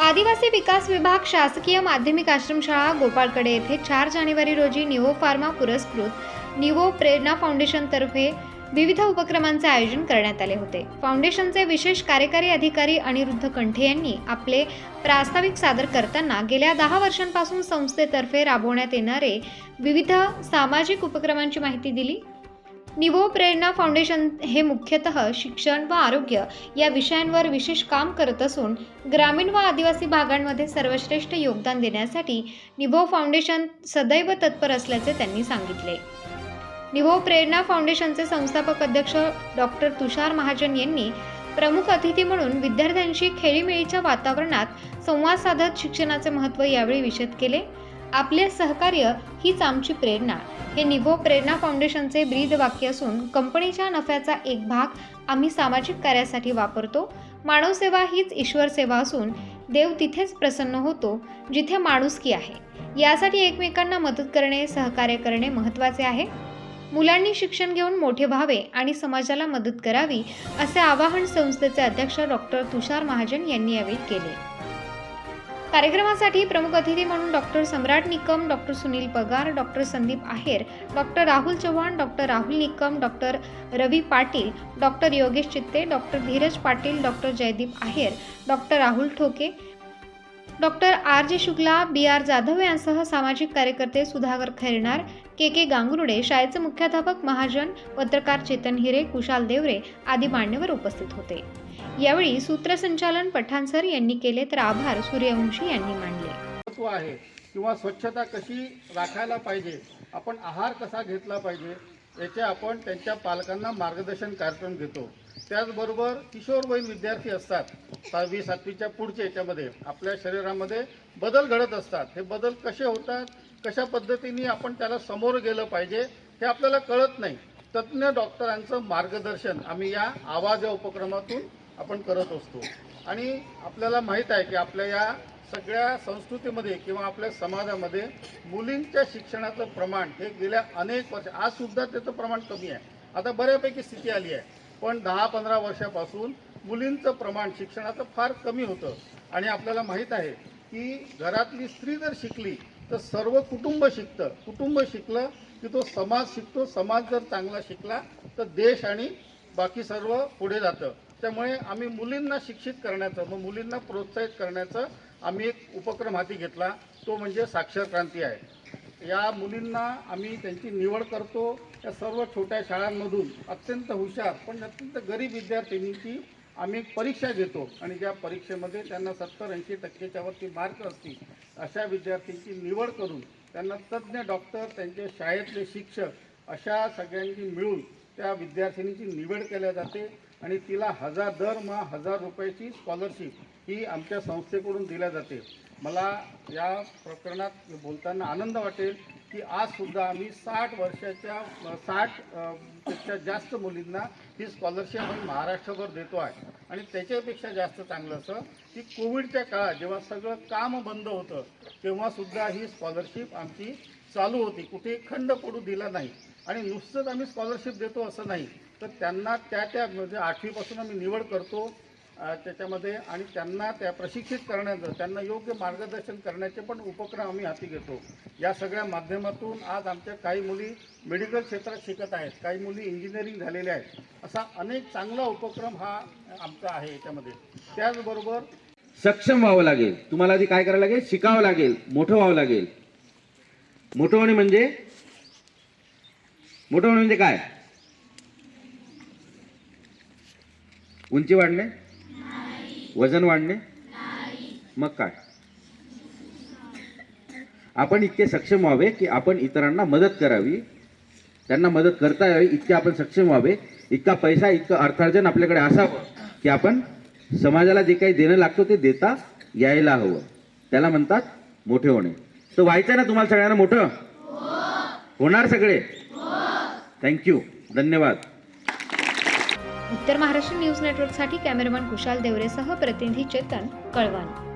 आदिवासी विकास विभाग शासकीय माध्यमिक आश्रमशाळा गोपाळकडे येथे चार जानेवारी रोजी निवो फार्मा पुरस्कृत निवो प्रेरणा फाउंडेशनतर्फे विविध उपक्रमांचे आयोजन करण्यात आले होते. फाउंडेशनचे विशेष कार्यकारी अधिकारी अनिरुद्ध कंठे यांनी आपले प्रास्ताविक सादर करताना गेल्या दहा वर्षांपासून संस्थेतर्फे राबवण्यात येणारे विविध सामाजिक उपक्रमांची माहिती दिली. निवो प्रेरणा फाउंडेशन हे मुख्यतः शिक्षण व आरोग्य या विषयांवर विशेष काम करत असून ग्रामीण व आदिवासी भागांमध्ये सर्वश्रेष्ठ योगदान देण्यासाठी निवो फाउंडेशन सदैव तत्पर असल्याचे त्यांनी सांगितले. निवो प्रेरणा फाउंडेशनचे संस्थापक अध्यक्ष डॉक्टर तुषार महाजन यांनी प्रमुख अतिथी म्हणून विद्यार्थ्यांशी खेळीमेळीच्या वातावरणात संवाद साधत शिक्षणाचे महत्त्व यावेळी विशद केले. आपले सहकार्य हीच आमची प्रेरणा. हे निवो प्रेरणा फाउंडेशनचे ब्रीद वाक्य असून कंपनीच्या नफ्याचा एक भाग आम्ही सामाजिक कार्यासाठी वापरतो. मानवसेवा हीच ईश्वर सेवा असून देव तिथेच प्रसन्न होतो जिथे माणुसकी आहे. यासाठी एकमेकांना मदत करणे सहकार्य करणे महत्त्वाचे आहे. मुलांनी शिक्षण घेऊन मोठे व्हावे आणि समाजाला मदत करावी असे आवाहन संस्थेचे अध्यक्ष डॉक्टर तुषार महाजन यांनी यावेळी केले. कार्यक्रमासाठी प्रमुख अतिथी म्हणून doctor Samrat Nikam doctor Sunil Pagar doctor Sandeep Aher doctor Rahul Chavan doctor Rahul Nikam doctor Ravi Patil doctor Yogesh Chitte doctor Dheeraj Patil doctor Jaydeep Aher doctor Rahul Thoke doctor R जे शुक्ला बी R Jadhav यांसह सामाजिक कार्यकर्ते सुधाकर खैरणार के के गांगुर्डे शाळेचे मुख्याध्यापक महाजन पत्रकार चेतन हिरे कुशाल देवरे आदी मान्यवर उपस्थित होते. यावेळी सूत्रसंचालन पठाण सर यांनी केले तर आभार सूर्यवंशी यांनी मानले. महत्त्व आहे किंवा स्वच्छता कशी राखायला पाहिजे आपण आहार कसा घेतला पाहिजे याचे आपण त्यांच्या पालकांना मार्गदर्शन कार्यक्रम घेतो. त्याचबरोबर किशोरवयीन विद्यार्थी असतात सहावी सातवीच्या पुढच्या याच्यामध्ये आपल्या शरीरामध्ये बदल घडत असतात. हे बदल कसे होतात कशा पद्धतीने आपण त्याला समोर गेलं पाहिजे हे आपल्याला कळत नाही. तज्ज्ञ डॉक्टरांचं मार्गदर्शन आम्ही या आवाज या उपक्रमातून आपण करत असतो. आणि आपल्याला माहीत आहे की आपल्या या सगळ्या संस्कृतीमध्ये किंवा आपल्या समाजामध्ये मुलींच्या शिक्षणाचं प्रमाण हे गेल्या अनेक वर्ष आजसुद्धा त्याचं प्रमाण कमी आहे. आता बऱ्यापैकी स्थिती आली आहे. पण दहा पंधरा वर्षापासून मुलींचं प्रमाण शिक्षणाचं फार कमी होतं. आणि आपल्याला माहीत आहे की घरातली स्त्री जर शिकली तर सर्व कुटुंब शिकतं. कुटुंब शिकलं की तो समाज शिकतो. समाज जर चांगला शिकला तर देश आणि बाकी सर्व पुढे जातं. त्यामुळे आम्ही मुलींना शिक्षित करण्याचं मग मुलींना प्रोत्साहित करण्याचं आम्ही एक उपक्रम हाती घेतला. तो म्हणजे साक्षर क्रांती आहे. या मुलींना आम्ही त्यांची निवड करतो. या सर्व छोट्या शाळांमधून अत्यंत हुशार पण अत्यंत गरीब विद्यार्थिनींची आम्ही परीक्षा घेतो. आणि ज्या परीक्षेमध्ये त्यांना सत्तर ऐंशी टक्केच्या वरती मार्क असतील अशा विद्यार्थ्यांची निवड करून त्यांना तज्ज्ञ डॉक्टर त्यांचे शाळेतले शिक्षक अशा सगळ्यांनी मिळून त्या विद्यार्थिनीची निवड केल्या जाते आणि तिला हजार दरमहा हजार रुपयाची स्कॉलरशिप ही आमच्या संस्थेकडून दिल्या जाते. मला या प्रकरणात बोलताना आनंद वाटेल की आजसुद्धा आम्ही साठ वर्षाच्या साठपेक्षा जास्त मुलींना ही स्कॉलरशिप आम्ही महाराष्ट्रभर देतो आहे. आणि त्याच्यापेक्षा जास्त चांगलं असं की कोविडच्या काळात जेव्हा सगळं काम बंद होतं तेव्हासुद्धा ही स्कॉलरशिप आमची चालू होती. कुठे खंड पडू दिला नाही. आणि नुसतंच आम्ही स्कॉलरशिप देतो असं नाही. तर त्यांना त्या त्या म्हणजे आठवीपासून आम्ही निवड करतो त्याच्यामध्ये आणि त्यांना त्या प्रशिक्षित करण्याचं त्यांना योग्य मार्गदर्शन करण्याचे पण उपक्रम आम्ही हाती घेतो. या सगळ्या माध्यमातून आज आमच्या काही मुली मेडिकल क्षेत्रात शिकत आहेत काही मुली इंजिनिअरिंग झालेल्या आहेत. असा अनेक चांगला उपक्रम हा आमचा आहे याच्यामध्ये. त्याचबरोबर सक्षम व्हावं लागेल. तुम्हाला आधी काय करावं लागेल? शिकावं लागेल. मोठं व्हावं लागेल. मोठं होणे म्हणजे मोठं होणं म्हणजे काय? उंची वाढणे? वजन वाढणे? मग काय? आपण इतके सक्षम व्हावे की आपण इतरांना मदत करावी. त्यांना मदत करता यावी इतके आपण सक्षम व्हावे. इतका पैसा इतकं अर्थार्जन आपल्याकडे असावं की आपण समाजाला जे काही देणं लागतं ते देता यायला हवं. त्याला म्हणतात मोठे होणे. तर व्हायचं ना तुम्हाला सगळ्यांना मोठं? होणार सगळे. थँक्यू धन्यवाद. उत्तर महाराष्ट्र न्यूज नेटवर्कसाठी कॅमेरामन कुशाल देवरेसह प्रतिनिधी चेतन कळवण.